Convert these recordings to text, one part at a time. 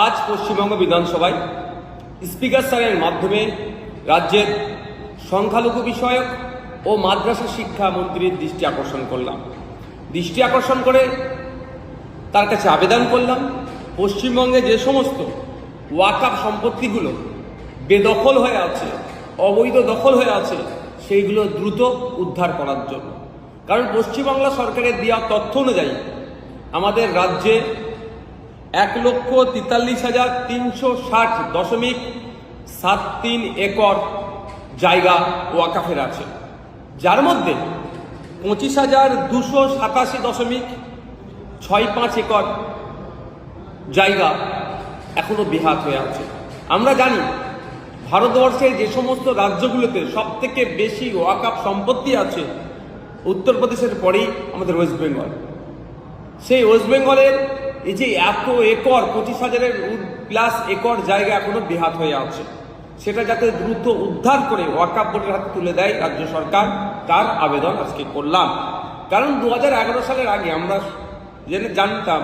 আজ পশ্চিমবঙ্গ বিধানসভায় স্পিকার স্যারের মাধ্যমে রাজ্যের সংখ্যালঘু বিষয়ক ও মাদ্রাসা শিক্ষা মন্ত্রীর দৃষ্টি আকর্ষণ করলাম। দৃষ্টি আকর্ষণ করে তার কাছে আবেদন করলাম, পশ্চিমবঙ্গে যে সমস্ত ওয়াকাপ সম্পত্তিগুলো বেদখল হয়ে আছে, অবৈধ দখল হয়ে আছে, সেইগুলো দ্রুত উদ্ধার করার জন্য। কারণ পশ্চিমবাংলা সরকারের দেওয়া তথ্য অনুযায়ী আমাদের রাজ্যে এক লক্ষ তেতাল্লিশ হাজার তিনশো ষাট দশমিক সাত তিন একর জায়গা ওয়াকাফের আছে। যার মধ্যে পঁচিশ হাজার দুশো সাতাশি দশমিক ছয় পাঁচ একর জায়গা এখনও বেহাত হয়ে আছে। আমরা জানি ভারতবর্ষের যে সমস্ত রাজ্যগুলোতে সব থেকে বেশি ওয়াকাপ সম্পত্তি আছে উত্তরপ্রদেশের পরেই আমাদের ওয়েস্ট বেঙ্গল। সেই ওয়েস্ট বেঙ্গলের এই যে এত একর, পঁচিশ হাজারের প্লাস একর জায়গা এখনও বেহাত হয়ে আছে সেটা যাতে দ্রুত উদ্ধার করে ওয়াকাপ বোর্ডের হাতে তুলে দেয় রাজ্য সরকার, তার আবেদন আজকে করলাম কারণ দু হাজার এগারো সালের আগে আমরা জেনে জানতাম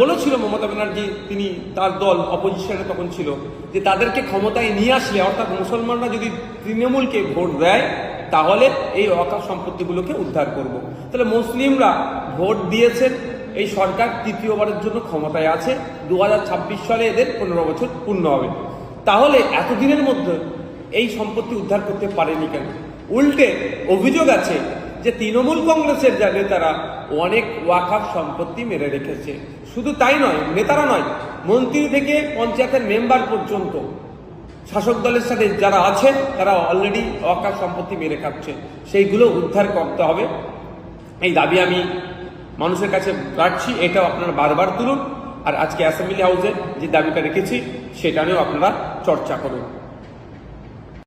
বলেছিল মমতা ব্যানার্জি, তিনি তার দল অপোজিশনে তখন ছিল, যে তাদেরকে ক্ষমতায় নিয়ে আসলে, অর্থাৎ মুসলমানরা যদি তৃণমূলকে ভোট দেয়, তাহলে এই অকাপ সম্পত্তিগুলোকে উদ্ধার করব। তাহলে মুসলিমরা ভোট দিয়েছেন এই সরকার তৃতীয়বারের জন্য ক্ষমতায় আছে। দু হাজার ছাব্বিশ সালে এদের পনেরো বছর পূর্ণ হবে। তাহলে এতদিনের মধ্যে এই সম্পত্তি উদ্ধার করতে পারেনি কেন? উল্টে অভিযোগ আছে যে তৃণমূল কংগ্রেসের যা নেতারা অনেক ওয়াকাফ সম্পত্তি মেরে রেখেছে। শুধু তাই নয়, নেতারা নয়, মন্ত্রী থেকে পঞ্চায়েতের মেম্বার পর্যন্ত, শাসক দলের সাথে যারা আছেন তারা অলরেডি ওয়াকাফ সম্পত্তি মেরে খাচ্ছে। সেইগুলো উদ্ধার করতে হবে। এই দাবি আমি মানুষের কাছে রাখছি, এটাও আপনারা বারবার তুলুন। আর আজকে অ্যাসেম্বলি হাউসে যে দাবিটা রেখেছি, সেটা নিয়েও আপনারা চর্চা করুন।